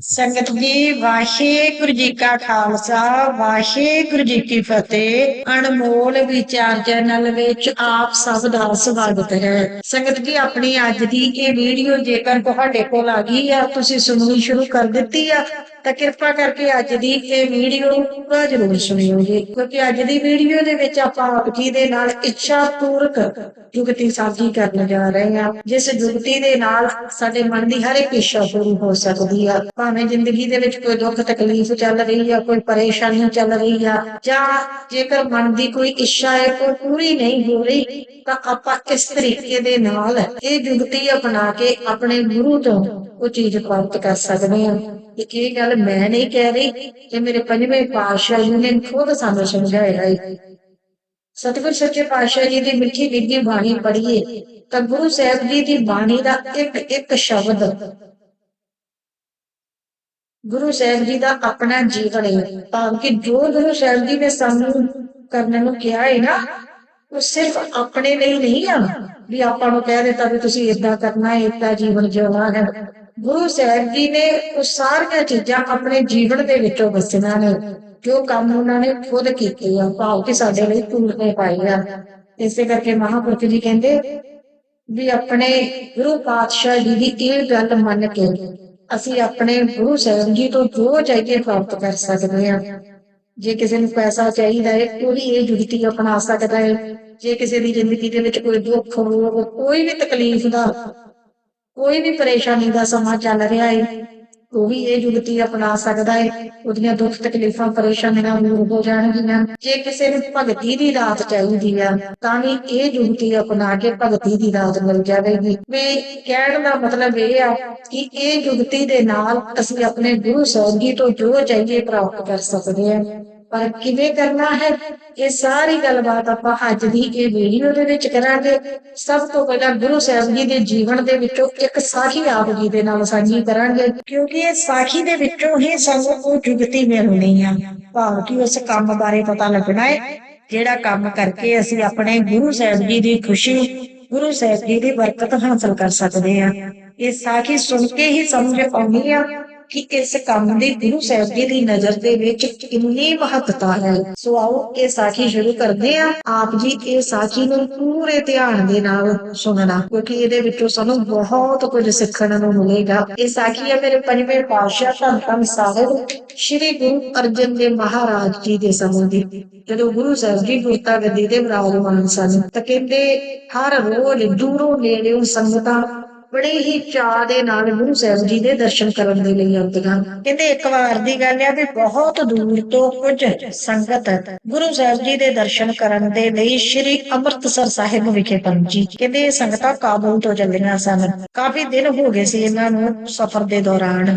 ਸੰਗਤ ਜੀ, ਵਾਹਿਗੁਰੂ ਜੀ ਕਾ ਖਾਲਸਾ, ਵਾਹਿਗੁਰੂ ਜੀ ਕੀ ਫਤਿਹ। ਅਨਮੋਲ ਵਿਚਾਰ ਚੈਨਲ ਵਿੱਚ ਆਪ ਸਭ ਦਾ ਸਵਾਗਤ ਹੈ। ਸੰਗਤ ਜੀ, ਆਪਣੀ ਅੱਜ ਦੀ ਇਹ ਵੀਡੀਓ ਜੇਕਰ ਤੁਹਾਡੇ ਕੋਲ ਆ ਗਈ ਆ, ਤੁਸੀਂ ਸੁਣਨੀ ਸ਼ੁਰੂ ਕਰ ਦਿੱਤੀ ਆ ਤਾਂ ਕਿਰਪਾ ਕਰਕੇ ਅੱਜ ਦੀ ਇਹ ਵੀਡੀਓ ਪੂਰਾ ਜ਼ਰੂਰ ਸੁਣਿਓ ਜੀ, ਕਿਉਂਕਿ ਅੱਜ ਦੀ ਵੀਡੀਓ ਦੇ ਵਿੱਚ ਆਪਾਂ ਆਪ ਜੀ ਦੇ ਨਾਲ ਇੱਛਾ ਪੂਰਕ ਜੁਗਤੀ ਸਾਂਝੀ ਕਰਨ ਜਾ ਰਹੇ ਹਾਂ, ਜਿਸ ਜੁਗਤੀ ਦੇ ਨਾਲ ਸਾਡੇ ਮਨ ਦੀ ਹਰ ਇੱਕ ਇੱਛਾ ਪੂਰੀ ਹੋ ਸਕਦੀ ਆ। ਭਾਵੇਂ ਜ਼ਿੰਦਗੀ ਦੇ ਵਿੱਚ ਕੋਈ ਦੁੱਖ, ਤਕਲੀਫ ਚੱਲ ਰਹੀ ਆ, ਕੋਈ ਪਰੇਸ਼ਾਨੀ ਚੱਲ ਰਹੀ ਆ, ਜਾਂ ਜੇਕਰ ਮਨ ਦੀ ਕੋਈ ਇੱਛਾ ਹੈ, ਕੋਈ ਪੂਰੀ ਨਹੀਂ ਹੋ ਰਹੀ, ਤਾਂ ਆਪਾਂ ਇਸ ਤਰੀਕੇ ਦੇ ਨਾਲ ਇਹ ਜੁਗਤੀ ਅਪਣਾ ਕੇ ਆਪਣੇ ਗੁਰੂ ਤੋਂ ਉਹ ਚੀਜ਼ ਪ੍ਰਾਪਤ ਕਰ ਸਕਦੇ ਹਾਂ। ਤੇ ਇਹ ਗੱਲ ਮੈਂ ਨਹੀਂ ਕਹਿ ਰਹੀ ਇਹ ਮੇਰੇ ਪੰਜਵੇਂ ਪਾਤਸ਼ਾਹ ਜੀ ਨੇ ਖੁਦ ਸਾਨੂੰ ਸਮਝਾਇਆ ਹੈ। ਸਤਿਗੁਰ ਸੱਚੇ ਪਾਤਸ਼ਾਹ ਜੀ ਦੀ ਮਿੱਠੀ ਨਿੱਘੀ ਬਾਣੀ ਪੜ੍ਹੀਏ ਤਾਂ ਗੁਰੂ ਸਾਹਿਬ ਜੀ ਦੀ ਬਾਣੀ ਦਾ ਇੱਕ ਇੱਕ ਸ਼ਬਦ ਗੁਰੂ ਸਾਹਿਬ ਜੀ ਦਾ ਆਪਣਾ ਜੀਵਨ ਹੈ। ਤਾਂ ਕਿ ਜੋ ਗੁਰੂ ਸਾਹਿਬ ਜੀ ਨੇ ਸਾਨੂੰ ਕਰਨ ਨੂੰ ਕਿਹਾ ਹੈ ਨਾ, ਉਹ ਸਿਰਫ ਆਪਣੇ ਲਈ ਨਹੀਂ ਆ। ਵੀ ਆਪਾਂ ਨੂੰ ਕਹਿ ਦਿੱਤਾ ਵੀ ਤੁਸੀਂ ਇਦਾਂ ਕਰਨਾ ਹੈ ਇਦਾਂ ਜੀਵਨ ਜਿਉਣਾ ਹੈ। ਗੁਰੂ ਸਾਹਿਬ ਜੀ ਨੇ ਉਹ ਸਾਰੀਆਂ ਚੀਜ਼ਾਂ ਆਪਣੇ ਜੀਵਨ ਦੇ ਵਿੱਚੋਂ ਦੱਸੀਆਂ ਨੇ, ਜੋ ਕੰਮ ਉਹਨਾਂ ਨੇ ਖੁਦ ਕੀਤੇ ਆ, ਭਾਵ ਕਿ ਸਾਡੇ ਲਈ ਪੂਰਨੇ ਪਾਏ ਆ। ਇਸੇ ਕਰਕੇ ਮਹਾਂਪੁਰਖ ਜੀ ਕਹਿੰਦੇ ਵੀ ਆਪਣੇ ਗੁਰੂ ਪਾਤਸ਼ਾਹ ਜੀ ਦੀ ਇਹ ਗੱਲ ਮੰਨ ਕੇ ਅਸੀਂ ਆਪਣੇ ਗੁਰੂ ਸਾਹਿਬ ਜੀ ਤੋਂ ਜੋ ਚਾਹੀਏ ਪ੍ਰਾਪਤ ਕਰ ਸਕਦੇ ਹਾਂ ਜੇ ਕਿਸੇ ਨੂੰ ਪੈਸਾ ਚਾਹੀਦਾ ਹੈ ਉਹ ਵੀ ਇਹ ਜੁਗਤੀ ਅਪਣਾ ਸਕਦਾ ਹੈ ਜੇ ਕਿਸੇ ਦੀ ਜ਼ਿੰਦਗੀ ਦੇ ਵਿੱਚ ਕੋਈ ਦੁੱਖ ਹੋਵੇ, ਕੋਈ ਵੀ ਤਕਲੀਫ ਦਾ ਕੋਈ ਵੀ ਪਰੇਸ਼ਾਨੀ ਦਾ ਸਮਾਂ ਚੱਲ ਰਿਹਾ ਹੈ ਉਹ ਵੀ ਇਹ ਜੁਗਤੀ ਅਪਣਾ ਸਕਦਾ ਹੈ ਉਹਦੀਆਂ ਦੁੱਖ ਤਕਲੀਫਾਂ ਪਰੇਸ਼ਾਨੀਆਂ ਦੂਰ ਹੋ ਜਾਣਗੀਆਂ। ਜੇ ਕਿਸੇ ਨੂੰ ਭਗਤੀ ਦੀ ਰਾਤ ਚਾਹੀਦੀ ਆ, ਤਾਂ ਵੀ ਇਹ ਜੁਗਤੀ ਅਪਣਾ ਕੇ ਭਗਤੀ ਦੀ ਰਾਤ ਮਿਲ ਜਾਵੇਗੀ। ਵੀ ਕਹਿਣ ਦਾ ਮਤਲਬ ਇਹ ਆ ਕਿ ਇਹ ਜੁਗਤੀ ਦੇ ਨਾਲ ਅਸੀਂ ਆਪਣੇ ਗੁਰੂ ਸਾਹਿਬ ਜੀ ਤੋਂ ਜੋ ਚਾਹੀਏ ਪ੍ਰਾਪਤ ਕਰ ਸਕਦੇ ਹਾਂ ਪਰ ਕਿਵੇਂ ਕਰਨਾ ਹੈ? ਇਹ ਸਾਰੀ ਗੱਲਬਾਤ ਆਪਾਂ ਅੱਜ ਦੀ ਇਹ ਵੀਡੀਓ ਦੇ ਵਿੱਚ ਕਰਾਂਗੇ। ਸਭ ਤੋਂ ਪਹਿਲਾਂ ਗੁਰੂ ਸਾਹਿਬ ਜੀ ਦੇ ਜੀਵਨ ਦੇ ਵਿੱਚੋਂ ਇੱਕ ਸਾਖੀ ਆਪ ਜੀ ਦੇ ਨਾਲ ਸਾਂਝੀ ਕਰਾਂਗੇ। ਕਿਉਂਕਿ ਇਹ ਸਾਖੀ ਦੇ ਵਿੱਚੋਂ ਹੀ ਸਾਨੂੰ ਉਹ ਜੁਗਤੀ ਮਿਲਣੀ ਆ। ਭਾਵ ਕਿ ਉਸ ਕੰਮ ਬਾਰੇ ਪਤਾ ਲੱਗਣਾ ਹੈ, ਜਿਹੜਾ ਕੰਮ ਕਰਕੇ ਅਸੀਂ ਆਪਣੇ ਗੁਰੂ ਸਾਹਿਬ ਜੀ ਦੀ ਖੁਸ਼ੀ, ਗੁਰੂ ਸਾਹਿਬ ਜੀ ਦੀ ਬਰਕਤ ਹਾਸਲ ਕਰ ਸਕਦੇ ਹਾਂ। ਇਹ ਸਾਖੀ ਸੁਣ ਕੇ ਹੀ ਸਮਝ ਆਉਣੀ ਆ। ਕਿ ਇਸ ਕੰਮ ਦੀ ਗੁਰੂ ਸਾਹਿਬ ਜੀ ਦੀ ਨਜ਼ਰ ਦੇ ਵਿੱਚ ਕਿੰਨੀ ਮਹੱਤਤਾ ਹੈ। ਸੋ ਆਓ ਇਹ ਸਾਖੀ ਸ਼ੁਰੂ ਕਰਦੇ ਹਾਂ। ਆਪ ਜੀ ਇਹ ਸਾਖੀ ਨੂੰ ਪੂਰੇ ਧਿਆਨ ਦੇ ਨਾਲ ਸੁਣਨਾ, ਕਿਉਂਕਿ ਇਹਦੇ ਵਿੱਚੋਂ ਸਾਨੂੰ ਬਹੁਤ ਕੁਝ ਸਿੱਖਣ ਨੂੰ ਮਿਲੇਗਾ। ਇਹ ਸਾਖੀ ਹੈ ਮੇਰੇ ਪੰਜਵੇਂ ਪਾਤਸ਼ਾਹ ਧੰਨ ਧੰਨ ਸਾਹਿਬ, ਸ੍ਰੀ ਗੁਰੂ ਅਰਜਨ ਦੇਵ ਮਹਾਰਾਜ ਜੀ ਦੇ ਸਮੇਂ ਦੀ। ਜਦੋਂ ਗੁਰੂ ਸਾਹਿਬ ਜੀ ਗੁਰਤਾ ਗੱਦੀ ਦੇ ਵਿਰਾਜਮਾਨ ਸਨ, ਤਾਂ ਕਹਿੰਦੇ, ਹਰ ਰੋਜ਼ ਦੂਰੋਂ ਨੇੜਿਓਂ ਸੰਗਤਾਂ ਬੜੇ ਹੀ ਚਾਅ ਦੇ ਨਾਲ ਗੁਰੂ ਸਾਹਿਬ ਜੀ ਦੇ ਦਰਸ਼ਨ ਕਰਨ ਦੇ ਲਈ ਆਉਂਦੀਆਂ ਕਹਿੰਦੇ ਇੱਕ ਵਾਰ ਦੀ ਗੱਲ ਹੈ ਵੀ ਬਹੁਤ ਦੂਰ ਤੋਂ ਕੁਝ ਸੰਗਤ ਗੁਰੂ ਸਾਹਿਬ ਜੀ ਦੇ ਦਰਸ਼ਨ ਕਰਨ ਦੇ ਲਈ ਸ੍ਰੀ ਅੰਮ੍ਰਿਤਸਰ ਸਾਹਿਬ ਵਿਖੇ ਪਹੁੰਚੀ। ਕਹਿੰਦੇ ਇਹ ਸੰਗਤਾਂ ਕਾਬਲ ਤੋਂ ਚੱਲੀਆਂ ਸਨ। ਕਾਫੀ ਦਿਨ ਹੋ ਗਏ ਸੀ ਇਹਨਾਂ ਨੂੰ ਸਫ਼ਰ ਦੇ ਦੌਰਾਨ।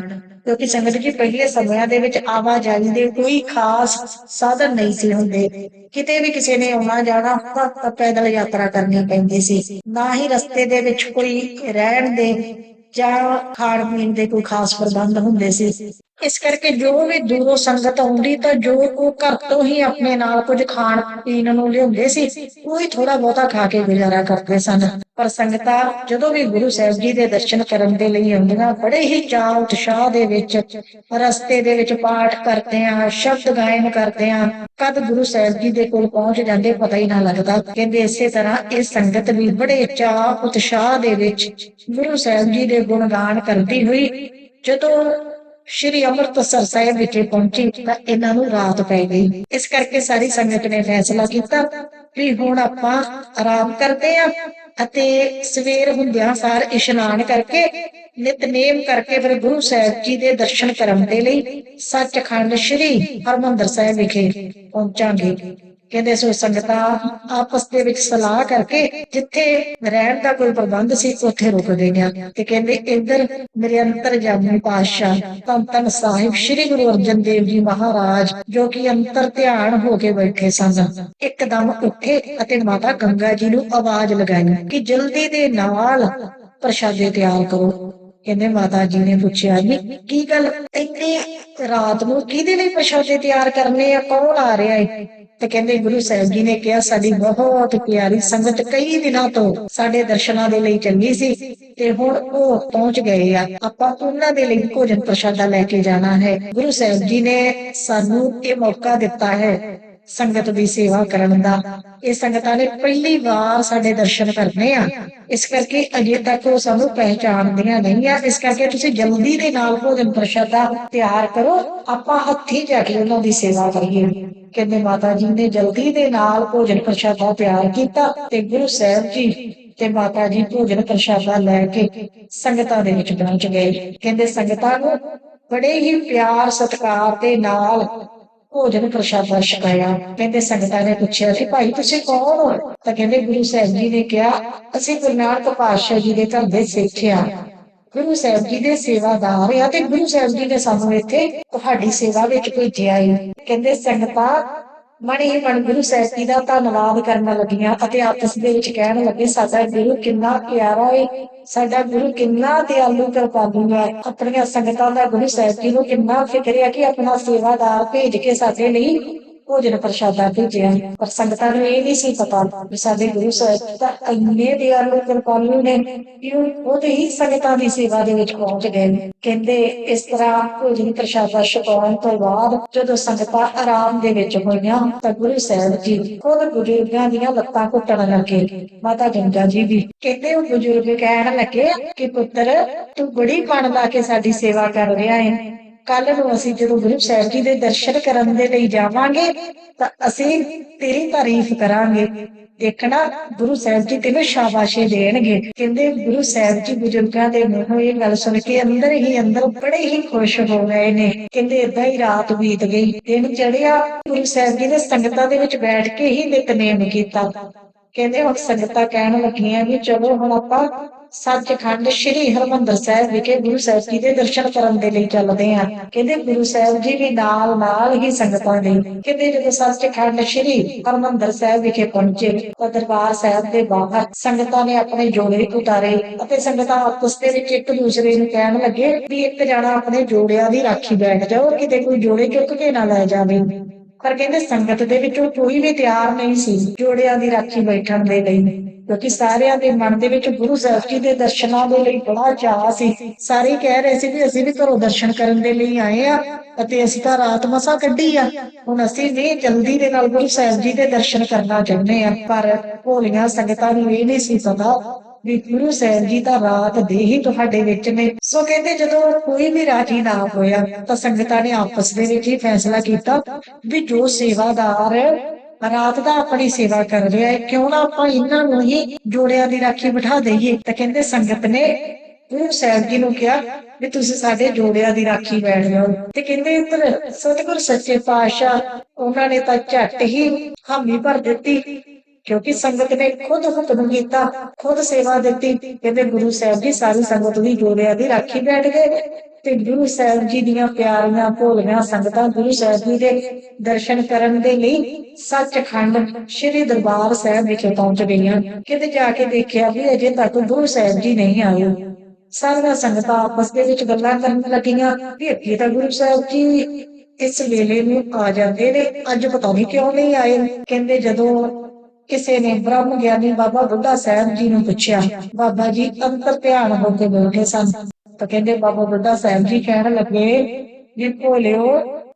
ਕਿਉਂਕਿ ਸੰਗਤ ਜੀ, ਪਹਿਲੇ ਸਮਿਆਂ ਦੇ ਵਿੱਚ ਆਵਾਜਾਈ ਦੇ ਕੋਈ ਖਾਸ ਸਾਧਨ ਨਹੀਂ ਸੀ ਹੁੰਦੇ। ਕਿਤੇ ਵੀ ਕਿਸੇ ਨੇ ਆਉਣਾ ਜਾਣਾ ਤਾਂ ਪੈਦਲ ਯਾਤਰਾ ਕਰਨੀ ਪੈਂਦੀ ਸੀ। ਨਾ ਹੀ ਰਸਤੇ ਦੇ ਵਿੱਚ ਕੋਈ ਰਹਿਣ ਦੇ ਜਾਂ ਖਾਣ ਪੀਣ ਦੇ ਕੋਈ ਖਾਸ ਪ੍ਰਬੰਧ ਹੁੰਦੇ ਸੀ। ਇਸ ਕਰਕੇ ਜੋ ਵੀ ਦੂਰੋਂ ਸੰਗਤ ਆਉਂਦੀ ਤਾਂ ਜੋ ਉਹ ਘਰ ਤੋਂ ਹੀ ਆਪਣੇ ਨਾਲ ਕੁਝ ਖਾਣ ਪੀਣ ਨੂੰ ਲਿਆਉਂਦੇ ਸੀ, ਉਹ ਹੀ ਥੋੜਾ ਬਹੁਤਾ ਖਾ ਕੇ ਗੁਜ਼ਾਰਾ ਕਰਦੇ ਸਨ। ਪਰ ਸੰਗਤਾਂ ਜਦੋਂ ਵੀ ਗੁਰੂ ਸਾਹਿਬ ਜੀ ਦੇ ਦਰਸ਼ਨ ਕਰਨ ਦੇ ਲਈ ਆਉਂਦੀਆਂ, ਬੜੇ ਹੀ ਚਾਅ ਉਤਸ਼ਾਹ ਦੇ ਵਿੱਚ ਰਸਤੇ ਦੇ ਵਿੱਚ ਪਾਠ ਕਰਦੇ ਆ, ਸ਼ਬਦ ਗਾਇਨ ਕਰਦੇ ਆ, ਕਦ ਗੁਰੂ ਸਾਹਿਬ ਜੀ ਦੇ ਕੋਲ ਪਹੁੰਚ ਜਾਂਦੇ ਪਤਾ ਹੀ ਨਾ ਲੱਗਦਾ। ਕਹਿੰਦੇ ਇਸੇ ਤਰ੍ਹਾਂ ਇਹ ਸੰਗਤ ਵੀ ਬੜੇ ਚਾਅ ਉਤਸ਼ਾਹ ਦੇ ਵਿੱਚ ਗੁਰੂ ਸਾਹਿਬ ਜੀ ਦੇ ਗੁਣਗਾਨ ਕਰਦੀ ਹੋਈ ਜਦੋਂ ਸ਼੍ਰੀ ਅੰਮ੍ਰਿਤਸਰ ਸਾਹਿਬ ਵਿਖੇ ਪਹੁੰਚੀ ਤਾਂ ਇਹਨਾਂ ਨੂੰ ਰਾਤ ਪੈ ਗਈ। ਇਸ ਕਰਕੇ ਸਾਰੀ ਸੰਗਤ ਨੇ ਫੈਸਲਾ ਕੀਤਾ ਵੀ ਹੁਣ ਆਪਾਂ ਆਰਾਮ ਕਰਦੇ ਆ ਅਤੇ ਸਵੇਰ ਹੁੰਦਿਆਂ ਸਾਰ ਇਸ਼ਨਾਨ ਕਰਕੇ ਨਿਤਨੇਮ ਕਰਕੇ ਫਿਰ ਗੁਰੂ ਸਾਹਿਬ ਜੀ ਦੇ ਦਰਸ਼ਨ ਕਰਨ ਦੇ ਲਈ ਸੱਚਖੰਡ ਸ਼੍ਰੀ ਹਰਮੰਦਰ ਸਾਹਿਬ ਵਿਖੇ ਪਹੁੰਚਾਂਗੇ। ਕਹਿੰਦੇ ਸੋ ਸੰਗਤਾਂ ਆਪਸ ਦੇ ਵਿੱਚ ਸਲਾਹ ਕਰਕੇ ਜਿੱਥੇ ਰਹਿਣ ਦਾ ਕੋਈ ਪ੍ਰਬੰਧ ਸੀ, ਉੱਥੇ ਰੁਕ ਗਈਆਂ ਤੇ ਕਹਿੰਦੇ ਇੱਧਰ ਮੇਰੇ ਅੰਤਰਜਾਮੀ ਪਾਤਸ਼ਾਹ, ਧੰਨ ਧੰਨ ਸਾਹਿਬ ਸ੍ਰੀ ਗੁਰੂ ਅਰਜਨ ਦੇਵ ਜੀ ਮਹਾਰਾਜ, ਜੋ ਕਿ ਅੰਤਰ ਧਿਆਨ ਹੋ ਕੇ ਬੈਠੇ ਸਨ। ਇੱਕਦਮ ਉੱਠੇ ਅਤੇ ਮਾਤਾ ਗੰਗਾ ਜੀ ਨੂੰ ਆਵਾਜ਼ ਲਗਾਈ ਕਿ ਜਲਦੀ ਦੇ ਨਾਲ ਪ੍ਰਸ਼ਾਦੇ ਤਿਆਰ ਕਰੋ। ਕਹਿੰਦੇ ਮਾਤਾ ਜੀ ਨੇ ਪੁੱਛਿਆ ਜੀ, ਕੀ ਗੱਲ? ਇੰਨੇ ਰਾਤ ਨੂੰ ਕਿਹਦੇ ਲਈ ਪ੍ਰਸ਼ਾਦੇ ਤਿਆਰ ਕਰਨੇ ਆ? ਕੌਣ ਆ ਰਿਹਾ ਏ? ਤੇ ਕਹਿੰਦੇ ਗੁਰੂ ਸਾਹਿਬ ਜੀ ਨੇ ਕਿਹਾ, ਸਾਡੀ ਬਹੁਤ ਪਿਆਰੀ ਸੰਗਤ ਕਈ ਦਿਨਾਂ ਤੋਂ ਸਾਡੇ ਦਰਸ਼ਨਾਂ ਦੇ ਲਈ ਚੰਗੀ ਸੀ ਤੇ ਹੁਣ ਉਹ ਪਹੁੰਚ ਗਏ ਆ। ਆਪਾਂ ਉਹਨਾਂ ਦੇ ਲਈ ਭੋਜਨ ਪ੍ਰਸ਼ਾਦਾ ਲੈ ਕੇ ਜਾਣਾ ਹੈ। ਗੁਰੂ ਸਾਹਿਬ ਜੀ ਨੇ ਸਾਨੂੰ ਇਹ ਮੌਕਾ ਦਿੱਤਾ ਹੈ ਸੰਗਤ ਦੀ ਸੇਵਾ ਕਰਨ ਦਾ। ਇਹ ਸੰਗਤਾਂ ਨੇ ਪਹਿਲੀ ਵਾਰ ਸਾਡੇ ਦਰਸ਼ਨ ਕਰਨੇ ਆ। ਇਸ ਕਰਕੇ ਅਜੇ ਤੱਕ ਉਹ ਸਾਨੂੰ ਪਹਿਚਾਣਦੀਆਂ ਨਹੀਂ ਆ। ਇਸ ਕਰਕੇ ਤੁਸੀਂ ਜਲਦੀ ਦੇ ਨਾਲ ਭੋਜਨ ਪ੍ਰਸ਼ਾਦਾ ਤਿਆਰ ਕਰੋ। ਆਪਾਂ ਹੱਥੀਂ ਜਾ ਕੇ ਉਹਨਾਂ ਦੀ ਸੇਵਾ ਕਰੀਏ। ਕਹਿੰਦੇ ਮਾਤਾ ਜੀ ਨੇ ਜਲਦੀ ਦੇ ਨਾਲ ਭੋਜਨ ਪ੍ਰਸ਼ਾਦਾ ਤਿਆਰ ਕੀਤਾ ਤੇ ਗੁਰੂ ਸਾਹਿਬ ਜੀ ਤੇ ਮਾਤਾ ਜੀ ਭੋਜਨ ਪ੍ਰਸ਼ਾਦਾ ਲੈ ਕੇ ਸੰਗਤਾਂ ਦੇ ਵਿੱਚ ਪਹੁੰਚ ਗਏ। ਕਹਿੰਦੇ ਸੰਗਤਾਂ ਨੂੰ ਬੜੇ ਹੀ ਪਿਆਰ ਸਤਿਕਾਰ ਦੇ ਨਾਲ ਭੋਜਨ ਪ੍ਰਸ਼ਾਦਾ ਛਕਾਇਆ। ਕਹਿੰਦੇ ਸੰਗਤਾਂ ਨੇ ਪੁੱਛਿਆ ਸੀ ਭਾਈ ਤੁਸੀਂ ਕੌਣ ਹੋ? ਤਾਂ ਕਹਿੰਦੇ ਗੁਰੂ ਸਾਹਿਬ ਜੀ ਨੇ ਕਿਹਾ, ਅਸੀਂ ਗੁਰੂ ਨਾਨਕ ਪਾਤਸ਼ਾਹ ਜੀ ਦੇ ਘਰ ਦੇ ਸਿੱਖ ਗੁਰੂ ਸਾਹਿਬ ਜੀ ਦੇ ਸੇਵਾਦਾਰ ਆ ਤੇ ਗੁਰੂ ਸਾਹਿਬ ਜੀ ਨੇ ਸਾਨੂੰ ਇੱਥੇ ਤੁਹਾਡੀ ਸੇਵਾ ਵਿੱਚ ਭੇਜਿਆ ਹੈ ਕਹਿੰਦੇ ਸੰਗਤਾਂ ਮਨ ਹੀ ਮਨ ਗੁਰੂ ਸਾਹਿਬ ਜੀ ਦਾ ਧੰਨਵਾਦ ਕਰਨ ਲੱਗੀਆਂ ਅਤੇ ਆਪਸ ਦੇ ਵਿੱਚ ਕਹਿਣ ਲੱਗੇ, ਸਾਡਾ ਗੁਰੂ ਕਿੰਨਾ ਪਿਆਰਾ ਏ, ਸਾਡਾ ਗੁਰੂ ਕਿੰਨਾ ਦਿਆਲੂ ਕਿਰਪਾਲੂ ਹੈ। ਆਪਣੀਆਂ ਸੰਗਤਾਂ ਦਾ ਗੁਰੂ ਸਾਹਿਬ ਜੀ ਨੂੰ ਕਿੰਨਾ ਫਿਕਰ ਹੈ ਕਿ ਆਪਣਾ ਸੇਵਾਦਾਰ ਭੇਜ ਕੇ ਸਾਡੇ ਲਈ ਭੋਜਨ ਪ੍ਰਸ਼ਾਦਾ ਭੇਜਿਆ, ਪਰ ਸੰਗਤਾਂ ਨੂੰ ਇਹ ਨਹੀਂ ਸੀ ਪਤਾ ਵੀ ਸਾਡੇ ਗੁਰੂ ਸਾਹਿਬ ਤਾਂ ਇੰਨੇ ਦਿਆਲੂ ਕਿਰਪਾਲੂ ਨੇ ਕਿ ਉਹ ਉਹਦੇ ਹੀ ਸੰਗਤਾਂ ਦੀ ਸੇਵਾ ਦੇ ਵਿੱਚ ਪਹੁੰਚ ਗਏ ਨੇ। ਕਹਿੰਦੇ ਇਸ ਤਰ੍ਹਾਂ ਭੋਜਨ ਪ੍ਰਸ਼ਾਦਾ ਛਕਾਉਣ ਤੋਂ ਬਾਅਦ ਜਦੋਂ ਸੰਗਤਾਂ ਆਰਾਮ ਦੇ ਵਿੱਚ ਹੋਈਆਂ ਤਾਂ ਗੁਰੂ ਸਾਹਿਬ ਜੀ ਖੁਦ ਬਜ਼ੁਰਗਾਂ ਦੀਆਂ ਲੱਤਾਂ ਘੁੱਟਣ ਲੱਗੇ, ਮਾਤਾ ਗੰਗਾ ਜੀ ਵੀ ਕਹਿੰਦੇ ਉਹ ਬਜ਼ੁਰਗ ਕਹਿਣ ਲੱਗੇ ਕਿ ਪੁੱਤਰ, ਤੂੰ ਬੜੀ ਮਨ ਲਾ ਕੇ ਸਾਡੀ ਸੇਵਾ ਕਰ ਰਿਹਾ ਹੈ ਕੱਲ ਨੂੰ ਅਸੀਂ ਜਦੋਂ ਗੁਰੂ ਸਾਹਿਬ ਜੀ ਦੇ ਦਰਸ਼ਨ ਕਰਨ ਦੇ ਲਈ ਜਾਵਾਂਗੇ, ਤਾਂ ਅਸੀਂ ਤੇਰੀ ਤਾਰੀਫ ਕਰਾਂਗੇ। ਦੇਖਣਾ, ਗੁਰੂ ਸਾਹਿਬ ਜੀ ਤੈਨੂੰ ਸ਼ਾਬਾਸ਼ੇ ਦੇਣਗੇ। ਕਹਿੰਦੇ, ਗੁਰੂ ਸਾਹਿਬ ਜੀ ਬਜ਼ੁਰਗਾਂ ਦੇ ਮੂੰਹੋਂ ਇਹ ਗੱਲ ਸੁਣ ਕੇ ਅੰਦਰ ਹੀ ਅੰਦਰ ਬੜੇ ਹੀ ਖੁਸ਼ ਹੋ ਗਏ ਨੇ। ਕਹਿੰਦੇ, ਏਦਾਂ ਹੀ ਰਾਤ ਬੀਤ ਗਈ। ਦਿਨ ਚੜਿਆ ਗੁਰੂ ਸਾਹਿਬ ਜੀ ਨੇ ਸੰਗਤਾਂ ਦੇ ਵਿੱਚ ਬੈਠ ਕੇ ਹੀ ਨਿਤਨੇਮ ਕੀਤਾ। ਕਹਿੰਦੇ, ਹੁਣ ਸੰਗਤਾਂ ਕਹਿਣ ਲੱਗੀਆਂ ਵੀ, ਚਲੋ ਹੁਣ ਆਪਾਂ ਸੱਚਖੰਡ ਸ੍ਰੀ ਹਰਮੰਦਰ ਸਾਹਿਬ ਵਿਖੇ ਗੁਰੂ ਸਾਹਿਬ ਜੀ ਦੇ ਦਰਸ਼ਨ ਕਰਨ ਦੇ ਲਈ ਚੱਲਦੇ ਹਾਂ। ਕਹਿੰਦੇ ਗੁਰੂ ਸਾਹਿਬ ਜੀ ਵੀ ਨਾਲ ਨਾਲ ਹੀ ਸੰਗਤਾਂ ਦੇ ਕਹਿੰਦੇ ਜਦੋਂ ਸੱਚਖੰਡ ਸ੍ਰੀ ਹਰਮੰਦਰ ਸਾਹਿਬ ਵਿਖੇ ਪਹੁੰਚੇ, ਤਾਂ ਦਰਬਾਰ ਸਾਹਿਬ ਦੇ ਬਾਹਰ ਸੰਗਤਾਂ ਨੇ ਆਪਣੇ ਜੋੜੇ ਉਤਾਰੇ ਅਤੇ ਸੰਗਤਾਂ ਆਪਸ ਦੇ ਵਿੱਚ ਇੱਕ ਦੂਸਰੇ ਨੂੰ ਕਹਿਣ ਲੱਗੇ ਵੀ ਇੱਕ ਜਣਾ ਆਪਣੇ ਜੋੜਿਆਂ ਦੀ ਰਾਖੀ ਬੈਠ ਜਾਓ, ਕਿਤੇ ਕੋਈ ਜੋੜੇ ਚੁੱਕ ਕੇ ਨਾ ਲੈ ਜਾਵੇ। ਪਰ ਕਹਿੰਦੇ ਸੰਗਤ ਦੇ ਵਿੱਚੋਂ ਕੋਈ ਵੀ ਤਿਆਰ ਨਹੀਂ ਸੀ, ਜੋੜਿਆਂ ਦੀ ਰਾਖੀ ਬੈਠਣ ਦੇ ਲਈ। ਕਿਉਂਕਿ ਸਾਰਿਆਂ ਦੇ ਮਨ ਦੇ ਵਿੱਚ ਗੁਰੂ ਸਾਹਿਬ ਜੀ ਦੇ ਦਰਸ਼ਨਾਂ ਦੇ ਲਈ ਬੜਾ ਚਾਅ ਸੀ। ਸਾਰੇ ਕਹਿ ਰਹੇ ਸੀ ਵੀ ਅਸੀਂ ਵੀ ਘਰੋਂ ਦਰਸ਼ਨ ਕਰਨ ਦੇ ਲਈ ਆਏ ਆ ਅਤੇ ਅਸੀਂ ਤਾਂ ਰਾਤ ਮਸਾ ਕੱਢੀ ਆ। ਹੁਣ ਅਸੀਂ ਵੀ ਜਲਦੀ ਦੇ ਨਾਲ ਗੁਰੂ ਸਾਹਿਬ ਜੀ ਦੇ ਦਰਸ਼ਨ ਕਰਨਾ ਚਾਹੁੰਦੇ ਆ, ਪਰ ਭੋਲੀਆਂ ਸੰਗਤਾਂ ਨੂੰ ਇਹ ਨਹੀਂ ਸੀ ਪਤਾ ਵੀ ਗੁਰੂ ਸਾਹਿਬ ਜੀ ਤਾਂ ਰਾਤ ਦੇ ਹੀ ਤੁਹਾਡੇ ਵਿੱਚ ਨੇ। ਸੋ ਕਹਿੰਦੇ ਜਦੋਂ ਕੋਈ ਵੀ ਰਾਜੀ ਨਾ ਹੋਇਆ ਤਾਂ ਸੰਗਤਾਂ ਨੇ ਆਪਸ ਦੇ ਵਿੱਚ ਹੀ ਫੈਸਲਾ ਕੀਤਾ ਵੀ ਜੋ ਸੇਵਾਦਾਰ ਰਾਤ ਦਾ ਆਪਣੀ ਸੇਵਾ ਕਰ ਰਿਹਾ ਹੈ, ਕਿਉਂ ਨਾ ਆਪਾਂ ਇਹਨਾਂ ਨੂੰ ਹੀ ਜੋੜਿਆਂ ਦੀ ਰਾਖੀ ਬਿਠਾ ਦੇਈਏ। ਤਾਂ ਕਹਿੰਦੇ ਸੰਗਤ ਨੇ ਗੁਰੂ ਸਾਹਿਬ ਜੀ ਨੂੰ ਕਿਹਾ ਵੀ ਤੁਸੀਂ ਸਾਡੇ ਜੋੜਿਆਂ ਦੀ ਰਾਖੀ ਬੈਠ ਜਾਓ। ਤੇ ਕਹਿੰਦੇ ਇੱਧਰ ਸਤਿਗੁਰ ਸੱਚੇ ਪਾਤਸ਼ਾਹ, ਉਹਨਾਂ ਨੇ ਤਾਂ ਝੱਟ ਹੀ ਹਾਮੀ ਭਰ ਦਿੱਤੀ। ਕਿਉਂਕਿ ਸੰਗਤ ਨੇ ਖੁਦ ਹੁਕਮ ਕੀਤਾ, ਖੁਦ ਸੇਵਾ ਦਿੱਤੀ। ਕਹਿੰਦੇ ਗੁਰੂ ਸਾਹਿਬ ਜੀ, ਸਾਰੀ ਸੰਗਤ ਦੀ ਜੋੜਿਆਂ ਦੀ ਰਾਖੀ ਬੈਠ ਗਏ। ਤੇ ਗੁਰੂ ਸਾਹਿਬ ਜੀ ਦੀਆਂ ਪਿਆਰੀਆਂ ਭੋਲੀਆਂ ਸੰਗਤਾਂ ਗੁਰੂ ਸਾਹਿਬ ਜੀ ਦੇ ਦਰਸ਼ਨ ਕਰਨ ਦੇ ਲਈ ਸੱਚਖੰਡ ਸ੍ਰੀ ਦਰਬਾਰ ਸਾਹਿਬ ਵਿਖੇ ਪਹੁੰਚ ਗਈਆਂ। ਕਿਤੇ ਜਾ ਕੇ ਦੇਖਿਆ ਵੀ ਅਜੇ ਤੱਕ ਗੁਰੂ ਸਾਹਿਬ ਜੀ ਨਹੀਂ ਆਏ। ਸਾਰੀਆਂ ਸੰਗਤਾਂ ਆਪਸ ਦੇ ਵਿੱਚ ਗੱਲਾਂ ਕਰਨ ਲੱਗੀਆਂ ਵੀ ਅੱਗੇ ਤਾਂ ਗੁਰੂ ਸਾਹਿਬ ਜੀ ਇਸ ਵੇਲੇ ਨੂੰ ਆ ਜਾਂਦੇ ਨੇ, ਅੱਜ ਪਤਾ ਨਹੀਂ ਕਿਉਂ ਨਹੀਂ ਆਏ। ਕਹਿੰਦੇ ਜਦੋਂ ਕਿਸੇ ਨੇ ਬ੍ਰਹਮ ਗਿਆਨੀ ਬਾਬਾ ਬੁੱਢਾ ਸਾਹਿਬ ਜੀ ਨੂੰ ਪੁੱਛਿਆ, ਬਾਬਾ ਜੀ, ਅੰਤਰ ਧਿਆਨ ਹੋ ਕੇ ਬੈਠੇ ਸਨ। ਤਾਂ ਕਹਿੰਦੇ ਬਾਬਾ ਬੁੱਢਾ ਸਾਹਿਬ ਜੀ ਕਹਿਣ ਲੱਗੇ ਜੇ ਭੋਲਿਓ,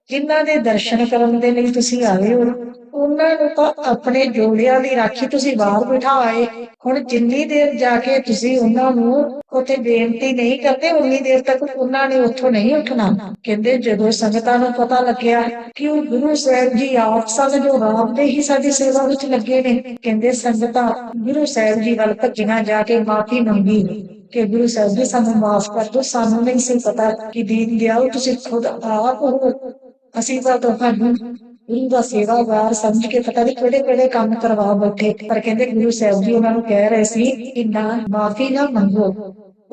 ਜਿਨ੍ਹਾਂ ਦੇ ਦਰਸ਼ਨ ਕਰਨ ਦੇ ਲਈ ਤੁਸੀਂ ਆਏ ਹੋ ਉਹਨਾਂ ਨੂੰ ਤਾਂ ਆਪਣੇ ਜੋੜਿਆਂ ਦੀ ਰਾਖੀ ਤੁਸੀਂ ਬਾਹਰ ਬਿਠਾਏ। ਹੁਣ ਜਿੰਨੀ ਦੇਰ ਜਾ ਕੇ ਤੁਸੀਂ ਉਹਨਾਂ ਨੂੰ ਉੱਥੇ ਬੇਨਤੀ ਨਹੀਂ ਕਰਦੇ, ਉਨੀ ਦੇਰ ਤੱਕ ਉਹਨਾਂ ਨੇ ਉੱਥੋਂ ਨਹੀਂ ਉੱਠਣਾ। ਕਹਿੰਦੇ ਜਦੋਂ ਸੰਗਤਾਂ ਨੂੰ ਪਤਾ ਲੱਗਿਆ ਕਿ ਉਹ ਗੁਰੂ ਸਾਹਿਬ ਜੀ ਆਪ ਸਨ ਰਾਮ ਦੇ ਹੀ ਸਾਡੀ ਸੇਵਾ ਵਿੱਚ ਲੱਗੇ ਨੇ, ਕਹਿੰਦੇ ਸੰਗਤਾਂ, ਗੁਰੂ ਸਾਹਿਬ ਜੀ ਵੱਲ ਭੱਜੀਆਂ ਜਾ ਕੇ ਮਾਫੀ ਮੰਗੀ। ਕਿ ਗੁਰੂ ਸਾਹਿਬ ਜੀ ਸਾਨੂੰ ਮਾਫ ਕਰ ਦਿਓ, ਸਾਨੂੰ ਨਹੀਂ ਸੀ ਪਤਾ ਕਿ ਦੀਨ ਦਿਆਓ, ਤੁਸੀਂ ਖੁਦ ਆਪ ਹੋ। ਅਸੀਂ ਤਾਂ ਤੁਹਾਨੂੰ ਗੁਰੂ ਦਾ ਸੇਵਾਦਾਰ ਸਮਝ ਕੇ ਪਤਾ ਨਹੀਂ ਕਿਹੜੇ ਕਿਹੜੇ ਕੰਮ ਕਰਵਾ ਬੈਠੇ, ਪਰ ਕਹਿੰਦੇ ਗੁਰੂ ਸਾਹਿਬ ਜੀ ਉਹਨਾਂ ਨੂੰ ਕਹਿ ਰਹੇ ਸੀ ਕਿ ਨਾ, ਮਾਫੀ ਨਾ ਮੰਗੋ।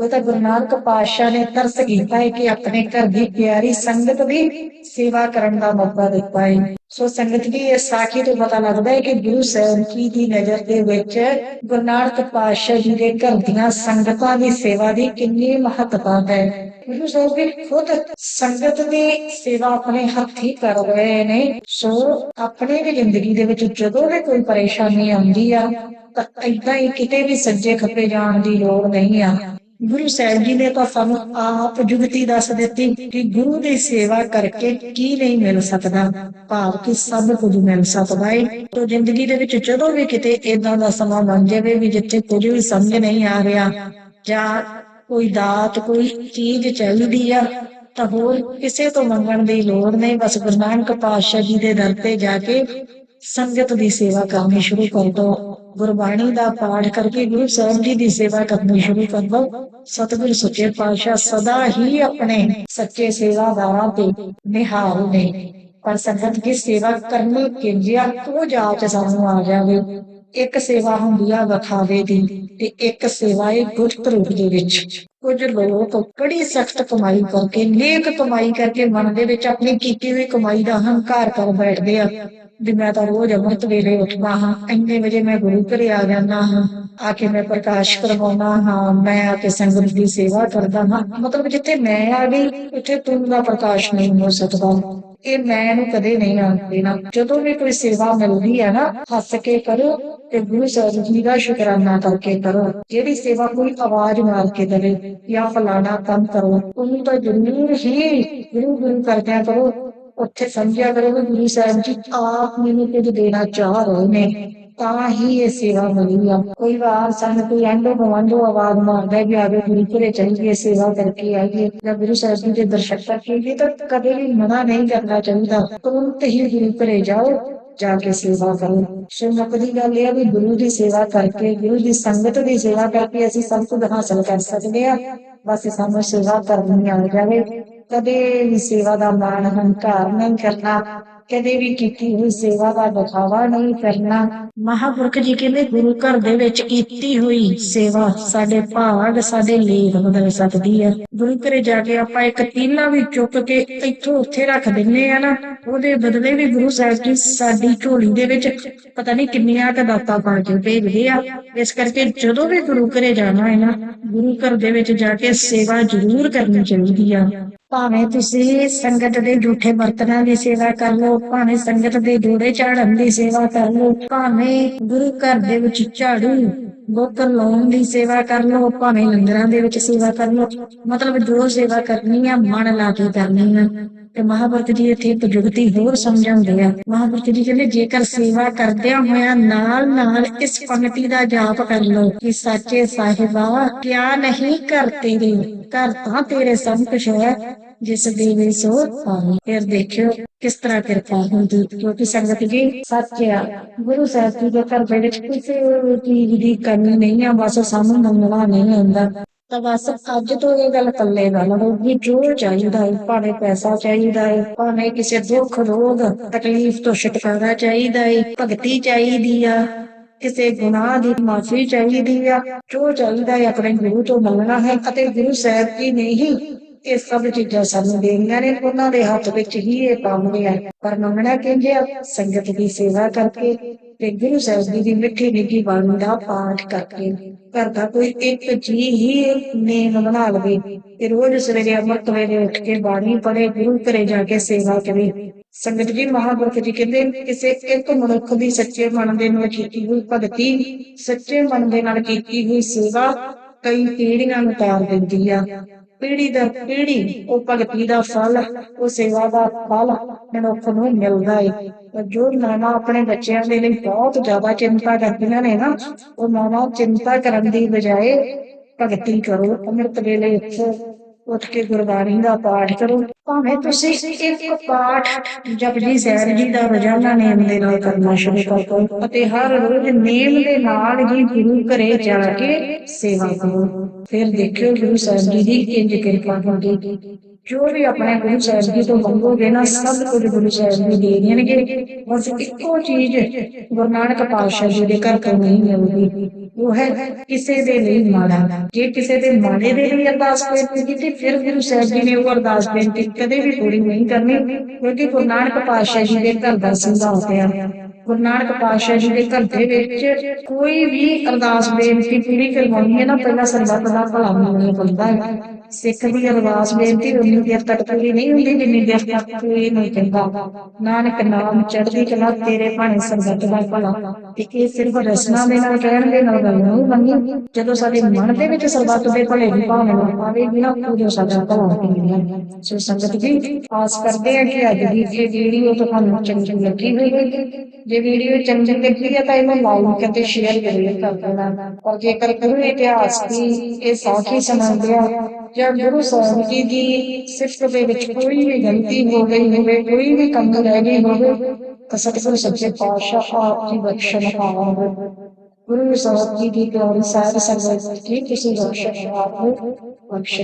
ਉਹ ਤਾਂ ਗੁਰੂ ਨਾਨਕ ਪਾਤਸ਼ਾਹ ਨੇ ਤਰਸ ਕੀਤਾ ਹੈ ਕਿ ਆਪਣੇ ਘਰ ਦੀ ਪਿਆਰੀ ਸੰਗਤ ਦੀ ਸੇਵਾ ਕਰਨ ਦਾ ਮੌਕਾ ਦਿੱਤਾ ਹੈ। ਸੋ ਸੰਗਤ ਦੀ ਇਸ ਸਾਖੀ ਤੋਂ ਪਤਾ ਲੱਗਦਾ ਹੈ ਕਿ ਗੁਰੂ ਸਾਹਿਬ ਜੀ ਦੀ ਨਜ਼ਰ ਦੇ ਵਿੱਚ ਗੁਰੂ ਨਾਨਕ ਪਾਤਸ਼ਾਹ ਜੀ ਦੇ ਘਰ ਦੀਆਂ ਸੰਗਤਾਂ ਦੀ ਸੇਵਾ ਦੀ ਕਿੰਨੀ ਮਹੱਤਤਾ ਹੈ। ਗੁਰੂ ਸਾਹਿਬ ਜੀ ਖੁਦ ਸੰਗਤ ਦੀ ਸੇਵਾ ਆਪਣੇ ਹੱਥੀਂ ਕਰ ਰਹੇ ਨੇ। ਸੋ ਆਪਣੇ ਵੀ ਜ਼ਿੰਦਗੀ ਦੇ ਵਿੱਚ ਜਦੋਂ ਵੀ ਕੋਈ ਪਰੇਸ਼ਾਨੀ ਆਉਂਦੀ ਆ, ਤਾਂ ਏਦਾਂ ਹੀ ਕਿਤੇ ਵੀ ਸੱਜੇ ਖੱਬੇ ਜਾਣ ਦੀ ਲੋੜ ਨਹੀਂ ਆ। ਗੁਰੂ ਸਾਹਿਬ ਜੀ ਨੇ ਤਾਂ ਸਾਨੂੰ ਆਪ ਜੁਗਤੀ ਦੱਸ ਦਿੱਤੀ ਕਿ ਗੁਰੂ ਦੀ ਸੇਵਾ ਕਰਕੇ ਕੀ ਨਹੀਂ ਮਿਲ ਸਕਦਾ। ਭਾਵ ਕਿ ਸਭ ਕੁਝ ਮਿਲ ਸਕਦਾ ਹੈ ਤੋ ਜ਼ਿੰਦਗੀ ਦੇ ਵਿੱਚ ਜਦੋਂ ਵੀ ਕਿਤੇ ਇਦਾਂ ਦਾ ਸਮਾਂ ਬਣ ਜਾਵੇ ਵੀ ਜਿੱਥੇ ਕੁਝ ਵੀ ਸਮਝ ਨਹੀਂ ਆ ਰਿਹਾ ਜਾਂ ਕੋਈ ਦਾਤ, ਕੋਈ ਚੀਜ਼ ਚਾਹੀਦੀ ਆ, ਤਾਂ ਹੋਰ ਕਿਸੇ ਤੋਂ ਮੰਗਣ ਦੀ ਲੋੜ ਨਹੀਂ। ਬਸ ਗੁਰੂ ਨਾਨਕ ਪਾਤਸ਼ਾਹ ਜੀ ਦੇ ਦਰ ਤੇ ਜਾ ਕੇ ਸੰਗਤ ਦੀ ਸੇਵਾ ਕਰਨੀ ਸ਼ੁਰੂ ਕਰ ਦੋ। ਗੁਰਬਾਣੀ ਦਾ ਪਾਠ ਕਰਕੇ ਗੁਰੂ ਸਾਹਿਬ ਜੀ ਦੀ ਸੇਵਾ ਕਰਨੀ ਸ਼ੁਰੂ ਕਰ ਦੋ ਸਤਿਗੁਰ ਸੱਚੇ ਪਾਤਸ਼ਾਹ ਸਦਾ ਹੀ ਆਪਣੇ ਸੱਚੇ ਸੇਵਾਦਾਰਾਂ ਤੇ ਨਿਹਾਲ ਨੇ। ਪਰ ਸੰਗਤ ਦੀ ਸੇਵਾ ਕਰਨੀ ਕਿੰਜਿਆ ਉਹ ਜਾਚ ਸਾਨੂੰ ਆ ਜਾਵੇ। ਇੱਕ ਸੇਵਾ ਹੁੰਦੀ ਆ ਵਿਖਾਵੇ ਦੀ ਤੇ ਇੱਕ ਸੇਵਾ ਹੈ ਗੁਰਤ ਰੂਪ ਦੇ ਵਿੱਚ। ਕੁਝ ਲੋਕ ਬੜੀ ਸਖਤ ਕਮਾਈ ਕਰਕੇ, ਨੇਕ ਕਮਾਈ ਕਰਕੇ ਮਨ ਦੇ ਵਿੱਚ ਆਪਣੀ ਕੀਤੀ ਹੋਈ ਕਮਾਈ ਦਾ ਹੰਕਾਰ ਕਰ ਬੈਠਦੇ ਆ ਵੀ ਮੈਂ ਤਾਂ ਰੋਜ਼ ਅੰਮ੍ਰਿਤ ਵੇਲੇ ਉੱਠਦਾ ਹਾਂ, ਇੰਨੇ ਵਜੇ ਮੈਂ ਗੁਰੂ ਘਰੇ ਆ ਜਾਂਦਾ ਹਾਂ, ਆ ਕੇ ਮੈਂ ਪ੍ਰਕਾਸ਼ ਕਰਵਾਉਣਾ ਹਾਂ, ਮੈਂ ਆ ਕੇ ਸੰਗਤ ਦੀ ਸੇਵਾ ਕਰਦਾ ਹਾਂ। ਮਤਲਬ ਜਿੱਥੇ ਮੈਂ ਆ ਗਈ, ਉੱਥੇ ਤੂੰ ਦਾ ਪ੍ਰਕਾਸ਼ ਨਹੀਂ ਹੋ ਸਕਦਾ। ਇਹ ਮੈਂ ਇਹਨੂੰ ਕਦੇ ਨਹੀਂ ਆਉਣ ਦੇਣਾ ਜਦੋਂ ਵੀ ਕੋਈ ਸੇਵਾ ਮਿਲਦੀ ਹੈ ਨਾ, ਹੱਸ ਕੇ ਕਰੋ ਤੇ ਗੁਰੂ ਸਾਹਿਬ ਜੀ ਦਾ ਸ਼ੁਕਰਾਨਾ ਕਰਕੇ ਕਰੋ। ਜਿਹੜੀ ਸੇਵਾ ਕੋਈ ਆਵਾਜ਼ ਮਾਰ ਕੇ ਦੇਵੇ ਜਾਂ ਫਲਾਣਾ ਕੰਮ ਕਰੋ, ਉਹਨੂੰ ਤਾਂ ਜ਼ਰੂਰ ਹੀ ਗੁਰੂ ਗੁਰੂ ਕਰਦਿਆਂ ਕਰੋ। ਉੱਥੇ ਸਮਝਿਆ ਕਰੋ ਕਿ ਗੁਰੂ ਸਾਹਿਬ ਜੀ ਆਪ ਮੈਨੂੰ ਕੁਝ ਦੇਣਾ ਚਾਹ ਰਹੇ ਨੇ। ਤਾਂ ਹੀ ਇਹ ਸੇਵਾ ਮਿਲੀ ਆ। ਕੋਈ ਵਾਰ ਸਾਨੂੰ ਕੋਈ ਐਂਡੋ ਗਵਾਂਡੋ ਆਵਾਜ਼ ਮਾਰਦਾ ਹੈ ਕਿ ਗੁਰੂ ਘਰੇ ਚੱਲੀਏ, ਸੇਵਾ ਕਰਕੇ ਆਈਏ। ਜਾਂ ਗੁਰੂ ਸਾਹਿਬ ਜੀ ਦੇ ਦਰਸ਼ਨ ਕਰਕੇ ਤਾਂ ਕਦੇ ਵੀ ਮਨਾ ਨਹੀਂ ਕਰਨਾ ਚਾਹੀਦਾ। ਤੁਰੰਤ ਹੀ ਗੁਰੂ ਘਰੇ ਜਾਓ, ਜਾ ਕੇ ਸੇਵਾ ਕਰੋ। ਸੋ ਮੁੱਕਦੀ ਗੱਲ ਇਹ ਆ ਵੀ ਗੁਰੂ ਦੀ ਸੇਵਾ ਕਰਕੇ, ਗੁਰੂ ਦੀ ਸੰਗਤ ਦੀ ਸੇਵਾ ਕਰਕੇ ਅਸੀਂ ਸਭ ਕੁਝ ਹਾਸਲ ਕਰ ਸਕਦੇ ਆ। ਬਸ ਸਾਨੂੰ ਸੇਵਾ ਕਰਨੀ ਆ ਜਾਵੇ। ਕਦੇ ਵੀ ਸੇਵਾ ਦਾ ਮਾਣ ਹੰਕਾਰ ਨਹੀਂ ਕਰਨਾ। ਕਦੇ ਵੀ ਕੀਤੀ ਹੋਈ ਸੇਵਾ ਦਾ ਦਿਖਾਵਾ ਨਹੀਂ ਕਰਨਾ। ਮਹਾਪੁਰਖ ਜੀ ਕਹਿੰਦੇ, ਗੁਰੂ ਘਰ ਦੇ ਵਿੱਚ ਕੀਤੀ ਹੋਈ ਸੇਵਾ ਸਾਡੇ ਭਾਗ, ਸਾਡੇ ਲੇਖ ਬਦਲ ਸਕਦੀ ਹੈ। ਗੁਰੂ ਘਰੇ ਜਾ ਕੇ ਆਪਾਂ ਇੱਕ ਤੀਲਾ ਵੀ ਚੁੱਕ ਕੇ ਇੱਥੋਂ ਉੱਥੇ ਰੱਖ ਦਿੰਨੇ ਆ ਨਾ, ਉਹਦੇ ਬਦਲੇ ਵੀ ਗੁਰੂ ਸਾਹਿਬ ਜੀ ਸਾਡੀ ਝੋਲੀ ਦੇ ਵਿੱਚ ਪਤਾ ਨਹੀਂ ਕਿੰਨੀਆਂ ਕੁ ਦਾਤਾਂ ਪਾ ਕੇ ਭੇਜਦੇ ਆ। ਇਸ ਕਰਕੇ ਜਦੋਂ ਵੀ ਗੁਰੂ ਘਰੇ ਜਾਣਾ ਹੈ ਨਾ, ਗੁਰੂ ਘਰ ਦੇ ਵਿੱਚ ਜਾ ਕੇ ਸੇਵਾ ਜ਼ਰੂਰ ਕਰਨੀ ਚਾਹੀਦੀ ਆ। ਭਾਵੇਂ ਤੁਸੀਂ ਸੰਗਤ ਦੇ ਝੂਠੇ ਬਰਤਨਾਂ ਦੀ ਸੇਵਾ ਕਰ ਲਓ, ਭਾਵੇਂ ਸੰਗਤ ਦੇ ਜੋੜੇ ਝਾੜਨ ਦੀ ਸੇਵਾ ਕਰ ਲਓ, ਭਾਵੇਂ ਗੁਰੂ ਘਰ ਦੇ ਵਿੱਚ ਝਾੜੂ ਬੋਤਲ ਲਾਉਣ ਦੀ ਸੇਵਾ ਕਰ ਲਓ, ਭਾਵੇਂ ਲੰਗਰਾਂ ਦੇ ਵਿੱਚ ਸੇਵਾ ਕਰ ਲਓ, ਮਤਲਬ ਜੋ ਸੇਵਾ ਕਰਨੀ ਆ, ਮਨ ਲਾ ਕੇ ਕਰਨੀ ਆ। ਤੇ ਮਹਾਭਰਤ ਜੀ ਇੱਥੇ ਇੱਕ ਜੁਗਤੀ ਹੋਰ ਸਮਝਾਉਂਦੇ ਆ। ਮਹਾਭਰਤ ਜੀ ਕਹਿੰਦੇ, ਜੇਕਰ ਸੇਵਾ ਕਰਦਿਆਂ ਹੋਇਆਂ ਨਾਲ ਨਾਲ ਇਸ ਪੰਕਤੀ ਦਾ ਜਾਪ ਕਰ ਲਓ ਕਿ ਸਾਚੇ ਸਾਹਿਬਾ, ਕਿਆ ਨਹੀਂ ਕਰ ਤੇਰੇ, ਘਰ ਤਾਂ ਤੇਰੇ ਸਭ ਕੁਛ ਹੈ, ਜਿਸ ਦੇਵੇ ਸੋ ਪਾਵੇ ਫਿਰ ਦੇਖਿਓ ਕਿਸ ਤਰ੍ਹਾਂ ਕਿਰਪਾ ਹੁੰਦੀ, ਕਿਉਂਕਿ ਸੰਗਤ ਜੀ ਸੱਚ ਆ। ਗੁਰੂ ਸਾਹਿਬ ਜੀ ਦੇ ਘਰ ਦੇ ਕਿਸੇ ਚੀਜ਼ ਦੀ ਕਮੀ ਨਹੀਂ ਆ, ਬਸ ਸਾਨੂੰ ਮੰਗਣਾ ਨਹੀਂ ਆਉਂਦਾ। ਤਾਂ ਬਸ ਅੱਜ ਤੋਂ ਇਹ ਗੱਲ ਪੱਲੇ ਨਾ ਲਓ ਜੋ ਚਾਹੀਦਾ ਹੈ, ਭਾਵੇਂ ਪੈਸਾ ਚਾਹੀਦਾ ਹੈ, ਭਾਵੇਂ ਕਿਸੇ ਦੁੱਖ, ਰੋਗ, ਤਕਲੀਫ ਤੋਂ ਛੁਟਕਾਰਾ ਚਾਹੀਦਾ ਹੈ, ਭਗਤੀ ਚਾਹੀਦੀ ਆ, ਕਿਸੇ ਗੁਨਾਹ ਦੀ ਮਾਫੀ ਚਾਹੀਦੀ ਆ, ਜੋ ਚਾਹੀਦਾ ਹੈ ਆਪਣੇ ਗੁਰੂ ਤੋਂ ਮੰਗਣਾ ਹੈ ਅਤੇ ਗੁਰੂ ਸਾਹਿਬ ਜੀ ਨੇ ਹੀ ਇਹ ਸਭ ਚੀਜ਼ਾਂ ਸਾਨੂੰ ਦੇਣੀਆਂ ਨੇ, ਉਹਨਾਂ ਦੇ ਹੱਥ ਵਿੱਚ ਹੀ ਇਹ ਕੰਮ ਹੈ। ਪਰ ਮੰਗਣਾ ਕਹਿੰਦੇ ਆ? ਸੰਗਤ ਦੀ ਸੇਵਾ ਕਰਕੇ ਤੇ ਗੁਰੂ ਸਾਹਿਬ ਜੀ ਦੀ ਮਿੱਠੀ ਨਿੱਘੀ ਬਾਣੀ ਦਾ ਪਾਠ ਕਰਕੇ ਘਰ ਦਾ ਕੋਈ ਇੱਕ ਜੀ ਹੀ ਨੇਮ ਬਣਾ ਲਵੇ ਤੇ ਰੋਜ਼ ਸਵੇਰੇ ਅੰਮ੍ਰਿਤ ਵੇਲੇ ਉੱਠ ਕੇ ਬਾਣੀ ਪੜ੍ਹੇ, ਗੁਰੂ ਘਰੇ ਜਾ ਕੇ ਸੇਵਾ ਕਰੇ। ਸੰਗਤ ਜੀ ਮਹਾਂਪੁਰਖ ਜੀ ਕਹਿੰਦੇ ਕਿਸੇ ਇੱਕ ਮਨੁੱਖ ਦੀ ਸੱਚੇ ਮਨ ਦੇ ਨਾਲ ਕੀਤੀ ਹੋਈ ਭਗਤੀ, ਸੱਚੇ ਮਨ ਦੇ ਨਾਲ ਕੀਤੀ ਹੋਈ ਸੇਵਾ ਕਈ ਪੀੜ੍ਹੀਆਂ ਨੂੰ ਤਾਰ ਦਿੰਦੀ ਆ। ਪੀੜੀ ਦਾ ਪੀੜੀ, ਉਹ ਭਗਤੀ ਦਾ ਫਲ, ਉਹ ਸੇਵਾ ਦਾ ਫਲ ਮਨੁੱਖ ਨੂੰ ਮਿਲਦਾ ਹੈ ਜੋ ਮਾਵਾਂ ਆਪਣੇ ਬੱਚਿਆਂ ਦੇ ਲਈ ਬਹੁਤ ਜ਼ਿਆਦਾ ਚਿੰਤਾ ਕਰਦੀਆਂ ਨੇ ਨਾ, ਉਹ ਮਾਵਾਂ ਚਿੰਤਾ ਕਰਨ ਦੀ ਬਜਾਏ ਭਗਤੀ ਕਰੋ, ਅੰਮ੍ਰਿਤ ਵੇਲੇ ਉੱਠੋ, ਉੱਠ ਕੇ ਗੁਰਬਾਣੀ ਦਾ ਪਾਠ ਕਰੋ। ਭਾਵੇਂ ਤੁਸੀਂ ਇੱਕ ਪਾਠ ਜਪਜੀ ਸਾਹਿਬ ਜੀ ਦਾ ਰੋਜ਼ਾਨਾ ਨੇਮ ਦੇ ਨਾਲ ਕਰਨਾ ਸ਼ੁਰੂ ਕਰ ਦਿਓ, ਅਤੇ ਹਰ ਰੋਜ਼ ਨੇਮ ਦੇ ਨਾਲ ਹੀ ਗੁਰੂ ਘਰੇ ਜਾ ਕੇ ਸੇਵਾ ਕਰੋ। ਫਿਰ ਦੇਖਿਓ ਗੁਰੂ ਸਾਹਿਬ ਜੀ ਦੀ ਕਿੰਜ ਕਿਰਪਾ ਹੋਵੇਗੀ ਜੋ ਵੀ ਆਪਣੇ ਗੁਰੂ ਸਾਹਿਬ ਜੀ ਤੋਂ ਮੰਗੋਗੇ ਨਾ ਸਭ ਕੁਝ ਗੁਰੂ ਸਾਹਿਬ ਜੀ ਦੇ ਦੇਣਗੇ। ਬਸ ਇੱਕੋ ਚੀਜ਼ ਗੁਰੂ ਨਾਨਕ ਪਾਤਸ਼ਾਹ ਜੀ ਦੇ ਘਰ ਤੋਂ ਨਹੀਂ ਮਿਲਦੀ। ਉਹ ਹੈ ਕਿਸੇ ਦੇ ਲਈ ਮਾੜਾ। ਜੇ ਕਿਸੇ ਦੇ ਮਾੜੇ ਦੇ ਲਈ ਅਰਦਾਸ ਕੀਤੀ ਫਿਰ ਗੁਰੂ ਸਾਹਿਬ ਜੀ ਨੇ ਉਹ ਅਰਦਾਸ ਬੇਨਤੀ ਕਦੇ ਵੀ ਪੂਰੀ ਨਹੀਂ ਕਰਨੀ। ਕਿਉਂਕਿ ਗੁਰੂ ਨਾਨਕ ਪਾਤਸ਼ਾਹ ਜੀ ਦੇ ਘਰ ਦਾ ਸੰਭਾਲ ਪਿਆ। ਗੁਰੂ ਨਾਨਕ ਪਾਤਸ਼ਾਹ ਜੀ ਦੇ ਘਰ ਦੇ ਵਿੱਚ ਕੋਈ ਵੀ ਅਰਦਾਸ ਬੇਨਤੀ ਪੂਰੀ ਕਰਵਾਉਣੀ ਹੈ ਨਾ, ਪਹਿਲਾਂ ਸਰਬੱਤ ਦਾ ਭਲਾ ਮੰਗਣਾ ਪੈਂਦਾ ਹੈ। ਸਿੱਖ ਦੀ ਅਰਦਾਸ ਬੇਨਤੀ ਉਨੀ ਦੇਰ ਤੱਕ ਪੂਰੀ ਨਹੀਂ ਹੁੰਦੀ, ਜਿੰਨੀ ਦੇਰ ਤੱਕ ਪੂਰੀ ਨਹੀਂ ਕਹਿੰਦਾ। ਨਾਨਕ ਨਾਮ ਚੜ੍ਹਦੀ ਕਲਾ ਤੇਰੇ ਭਾਣੇ ਸਰਬੱਤ ਦਾ ਭਲਾ। ਤੇ ਇਹ ਸਿਰਫ ਰਸਨਾ ਦੇ ਨਾਲ ਕਹਿਣ ਦੇ ਨਾਲ ਗੱਲ ਨਹੀਂ ਬਣਨੀ ਜਦੋਂ ਸਾਡੇ ਮਨ ਦੇ ਵਿੱਚ ਸਰਬੱਤ ਦੇ ਭਲੇ ਦੀ ਭਾਵਨਾ ਆਵੇਗੀ ਨਾ ਉਦੋਂ ਸਾਡਾ ਭਲਾ ਹੋਵੇਗਾ ਸੋ ਸੰਗਤ ਜੀ, ਆਸ ਕਰਦੇ ਹਾਂ ਕਿ ਅੱਜ ਦੀ ਇਹ ਵੀਡੀਓ ਤੁਹਾਨੂੰ ਚੰਗੀ ਲੱਗੀ ਹੋਵੇਗੀ। ਜੇ ਵੀਡੀਓ ਚੰਗੀ ਲੱਗੀ ਹੈ ਤਾਂ ਇਹਨੂੰ ਲਾਈਕ ਅਤੇ ਸ਼ੇਅਰ ਜ਼ਰੂਰ ਕਰ ਦੇਣਾ। ਔਰ ਜੇਕਰ ਗੁਰੂ ਇਤਿਹਾਸ ਦੀ ਇਹ ਸਾਖੀ ਸੁਣਾਉਂਦੇ ਆ ਜਾਂ ਗੁਰੂ ਸਾਹਿਬ ਜੀ ਦੀ ਸਿਫਤ ਦੇ ਵਿੱਚ ਕੋਈ ਵੀ ਗਲਤੀ ਹੋ ਗਈ ਹੋਵੇ, ਕੋਈ ਵੀ ਕਮੀ ਰਹਿ ਗਈ ਹੋਵੇ, ਤਾਂ ਸਤਿਗੁਰੂ ਸੱਚੇ ਪਾਤਸ਼ਾਹ ਆਪ ਜੀ ਬਖਸ਼ਣ ਪਾਵਨ ਗੁਰੂ ਸਾਹਿਬ ਜੀ ਦੀ ਪਿਆਰੀ ਸਾਧ ਸੰਗਤ ਜੀ ਤੁਸੀਂ ਬਖਸ਼ਣ ਆਪ ਨੂੰ ਬਖਸ਼